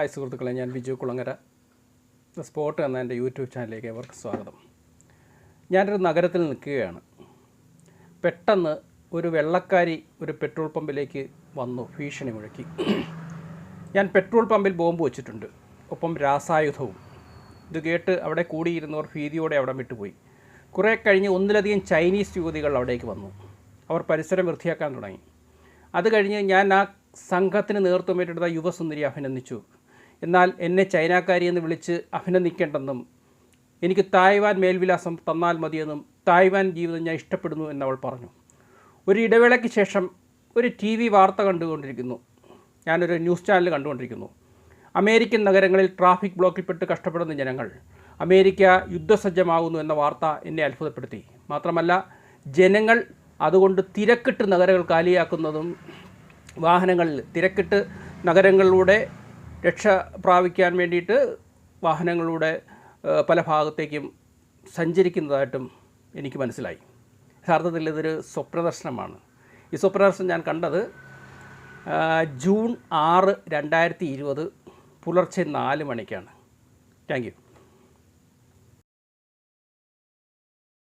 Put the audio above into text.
Hi സുഹൃത്തുക്കളെ ഞാൻ Biju Kulangara. The spot എന്ന എന്റെ യൂട്യൂബ് ചാനലിലേക്ക് അവർക്ക് സ്വാഗതം. ഞാനൊരു നഗരത്തിൽ നിൽക്കുകയാണ്. പെട്ടെന്ന് ഒരു വെള്ളക്കാരി ഒരു പെട്രോൾ പമ്പിലേക്ക് വന്നു ഭീഷണി മുഴക്കി. ഞാൻ പെട്രോൾ പമ്പിൽ ബോംബ് വെച്ചിട്ടുണ്ട് ഒപ്പം രാസായുധവും. ഇത് കേട്ട് അവിടെ കൂടിയിരുന്നവർ ഭീതിയോടെ അവിടെ വിട്ടുപോയി. കുറേ കഴിഞ്ഞ് ഒന്നിലധികം ചൈനീസ് യുവതികൾ അവിടേക്ക് വന്നു. അവർ പരിസരം വൃത്തിയാക്കാൻ തുടങ്ങി. അത് കഴിഞ്ഞ് ഞാൻ ആ സംഘത്തിന് നേതൃത്വം ഏറ്റെടുത്ത യുവസുന്ദരി അഭിനന്ദിച്ചു. എന്നാൽ എന്നെ ചൈനക്കാരി എന്ന് വിളിച്ച് അഭിനന്ദിക്കേണ്ടെന്നും എനിക്ക് തായ്വാൻ മേൽവിലാസം തന്നാൽ മതിയെന്നും തായ്വാൻ ജീവിതം ഞാൻ ഇഷ്ടപ്പെടുന്നു എന്നവൾ പറഞ്ഞു. ഒരു ഇടവേളയ്ക്ക് ശേഷം ഒരു ടി വി വാർത്ത കണ്ടുകൊണ്ടിരിക്കുന്നു. ഞാനൊരു ന്യൂസ് ചാനൽ കണ്ടുകൊണ്ടിരിക്കുന്നു. അമേരിക്കൻ നഗരങ്ങളിൽ ട്രാഫിക് ബ്ലോക്കിൽപ്പെട്ട് കഷ്ടപ്പെടുന്ന ജനങ്ങൾ അമേരിക്ക യുദ്ധസജ്ജമാകുന്നു എന്ന വാർത്ത എന്നെ അത്ഭുതപ്പെടുത്തി. മാത്രമല്ല ജനങ്ങൾ അതുകൊണ്ട് തിരക്കിട്ട് നഗരങ്ങൾ കാലിയാക്കുന്നതും വാഹനങ്ങളിൽ തിരക്കിട്ട് നഗരങ്ങളിലൂടെ രക്ഷ പ്രാപിക്കാൻ വേണ്ടിയിട്ട് വാഹനങ്ങളുടെ പല ഭാഗത്തേക്കും സഞ്ചരിക്കുന്നതായിട്ടും എനിക്ക് മനസ്സിലായി. യഥാർത്ഥത്തിൽ ഇതൊരു സ്വപ്നദർശനമാണ്. ഈ സ്വപ്നദർശനം ഞാൻ കണ്ടത് ജൂൺ ആറ് രണ്ടായിരത്തി ഇരുപത് പുലർച്ചെ നാല് മണിക്കാണ്. Thank you.